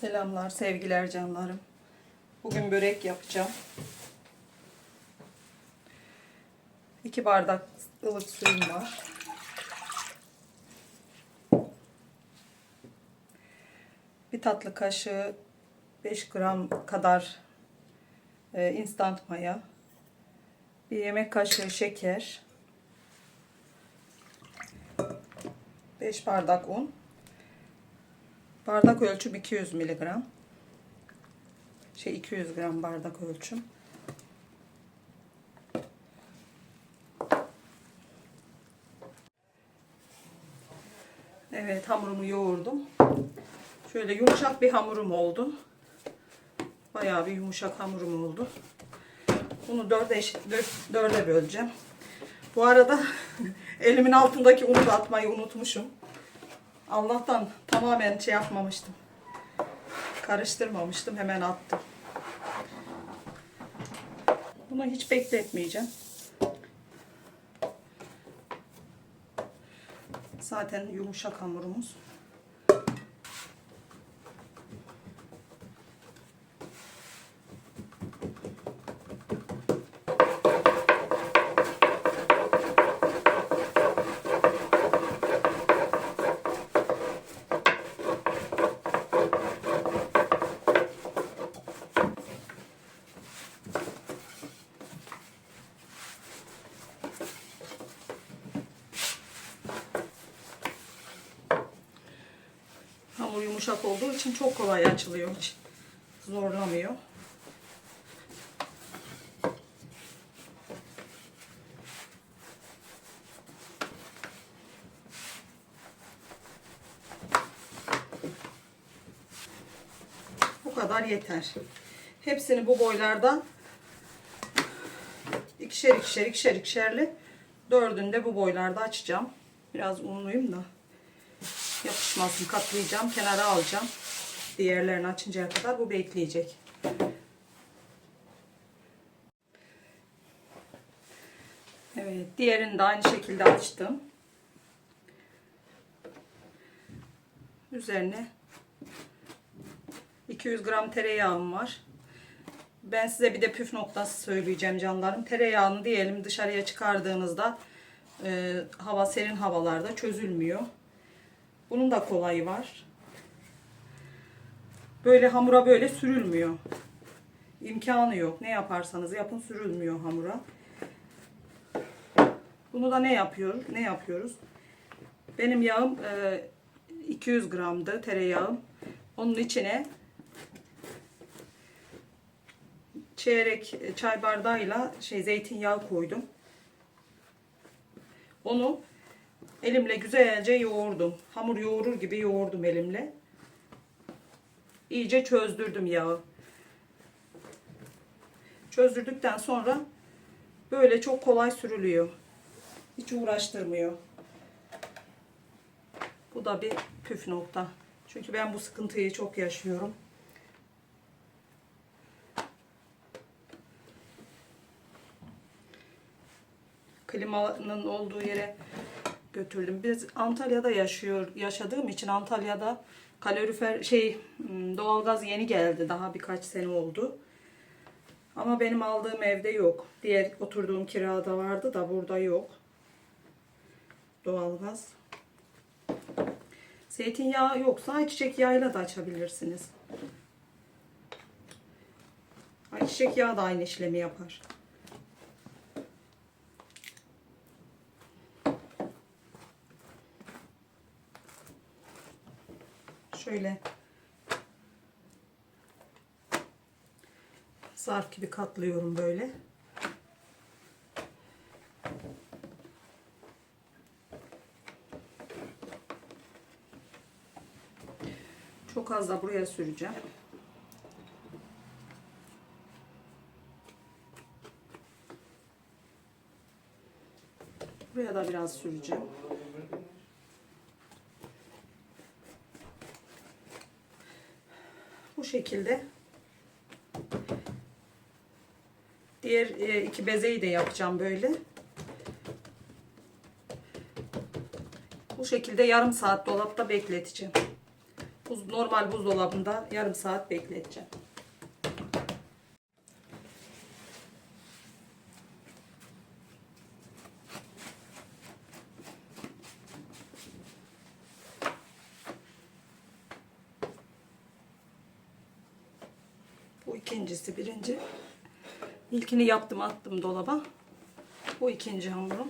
Selamlar, sevgiler canlarım. Bugün börek yapacağım. 2 bardak ılık suyum var. Bir tatlı kaşığı 5 gram kadar e, instant maya. Bir yemek kaşığı şeker. 5 bardak un. Bardak ölçüm 200 miligram. Şey 200 gram bardak ölçüm. Evet hamurumu yoğurdum. Şöyle yumuşak bir hamurum oldu. Bayağı bir yumuşak hamurum oldu. Bunu dörde eşit dör- dörde böleceğim. Bu arada elimin altındaki unu da atmayı unutmuşum. Allah'tan tamamen şey yapmamıştım. Karıştırmamıştım. Hemen attım. Bunu hiç bekletmeyeceğim. Zaten yumuşak hamurumuz. Hamur yumuşak olduğu için çok kolay açılıyor. Hiç zorlamıyor. Bu kadar yeter. Hepsini bu boylarda ikişer ikişer ikişer ikişerli dördünde bu boylarda açacağım. Biraz unluyum da yapışmasın katlayacağım kenara alacağım. Diğerlerini açıncaya kadar bu bekleyecek. Evet diğerini de aynı şekilde açtım. Üzerine 200 gram tereyağım var. Ben size bir de püf noktası söyleyeceğim canlarım. Tereyağını diyelim dışarıya çıkardığınızda e, hava serin havalarda çözülmüyor bunun da kolayı var. Böyle hamura böyle sürülmüyor. İmkanı yok. Ne yaparsanız yapın sürülmüyor hamura. Bunu da ne yapıyor? Ne yapıyoruz? Benim yağım e, 200 gramdı tereyağım. Onun içine çeyrek çay bardağıyla şey zeytinyağı koydum. Onu Elimle güzelce yoğurdum. Hamur yoğurur gibi yoğurdum elimle. İyice çözdürdüm yağı. Çözdürdükten sonra böyle çok kolay sürülüyor. Hiç uğraştırmıyor. Bu da bir püf nokta. Çünkü ben bu sıkıntıyı çok yaşıyorum. Klimanın olduğu yere götürdüm. Biz Antalya'da yaşıyor yaşadığım için Antalya'da kalorifer şey hmm, doğalgaz yeni geldi. Daha birkaç sene oldu. Ama benim aldığım evde yok. Diğer oturduğum kirada vardı da burada yok. Doğalgaz. Zeytinyağı yoksa ayçiçek yağıyla da açabilirsiniz. Ayçiçek yağı da aynı işlemi yapar. Şöyle zarf gibi katlıyorum böyle. Çok az da buraya süreceğim. Buraya da biraz süreceğim. Bu şekilde. Diğer e, iki bezeyi de yapacağım böyle. Bu şekilde yarım saat dolapta bekleteceğim. Buz, normal buzdolabında yarım saat bekleteceğim. Bu ikincisi. Birinci. İlkini yaptım attım dolaba. Bu ikinci hamurum.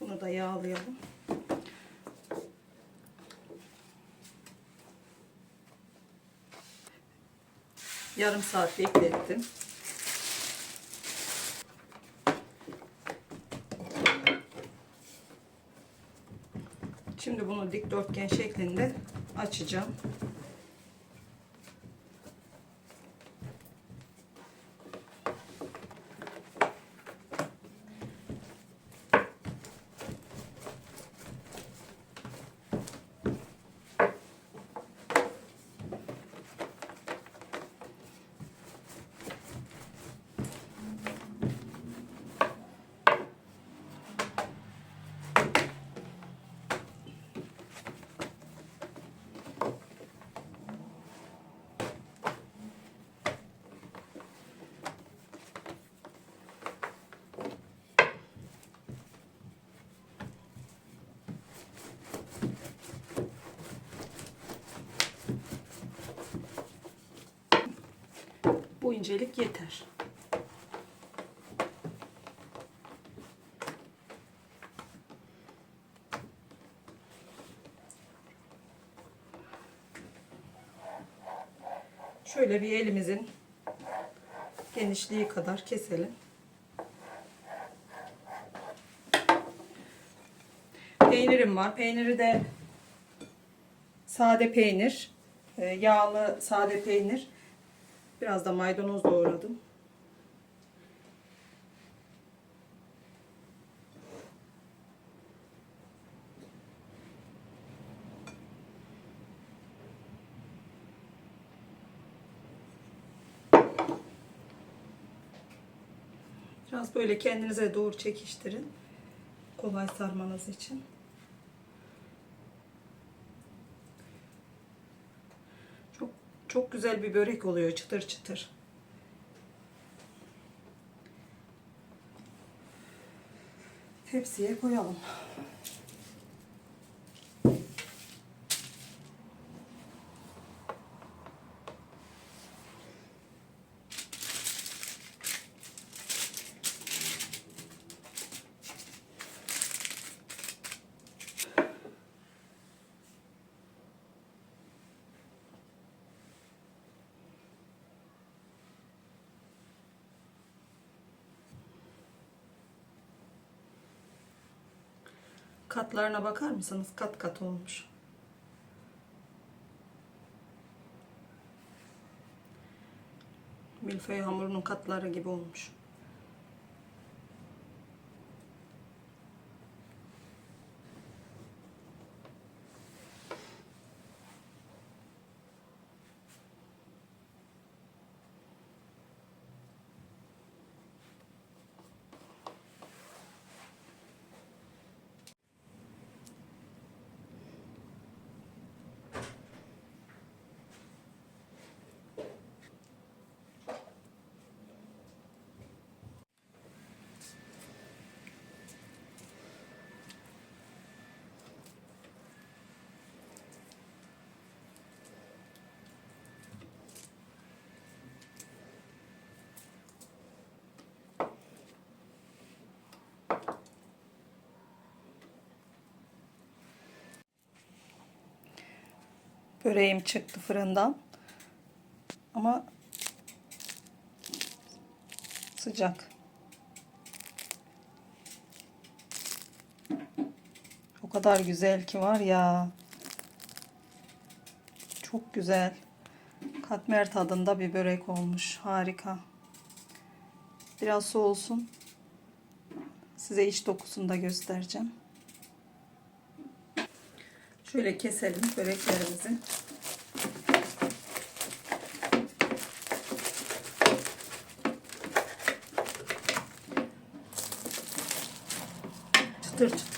Bunu da yağlayalım. Yarım saat beklettim. Şimdi bunu dikdörtgen şeklinde açacağım. İncelik yeter. Şöyle bir elimizin genişliği kadar keselim. Peynirim var. Peyniri de sade peynir, e, yağlı sade peynir. Biraz da maydanoz doğradım. Biraz böyle kendinize doğru çekiştirin. Kolay sarmanız için. Çok güzel bir börek oluyor çıtır çıtır. Tepsiye koyalım. Katlarına bakar mısınız? Kat kat olmuş. Milföy hamurunun katları gibi olmuş. Böreğim çıktı fırından. Ama sıcak. O kadar güzel ki var ya. Çok güzel. Katmer tadında bir börek olmuş. Harika. Biraz soğusun. Size iç dokusunu da göstereceğim. Şöyle keselim böreklerimizi. Çıtır çıtır.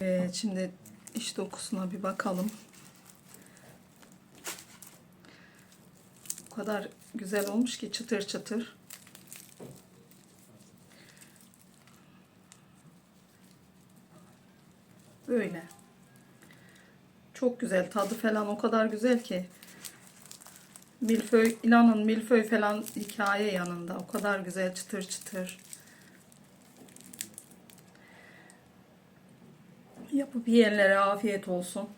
Evet, şimdi iç dokusuna bir bakalım. O kadar güzel olmuş ki çıtır çıtır. Böyle. Çok güzel. Tadı falan o kadar güzel ki. Milföy, inanın milföy falan hikaye yanında. O kadar güzel çıtır çıtır. Yapıp yiyenlere afiyet olsun.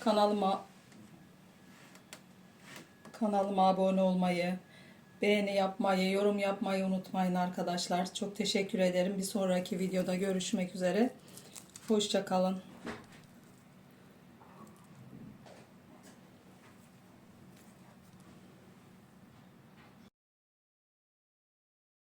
Kanalıma kanalıma abone olmayı, beğeni yapmayı, yorum yapmayı unutmayın arkadaşlar. Çok teşekkür ederim. Bir sonraki videoda görüşmek üzere. Hoşça kalın.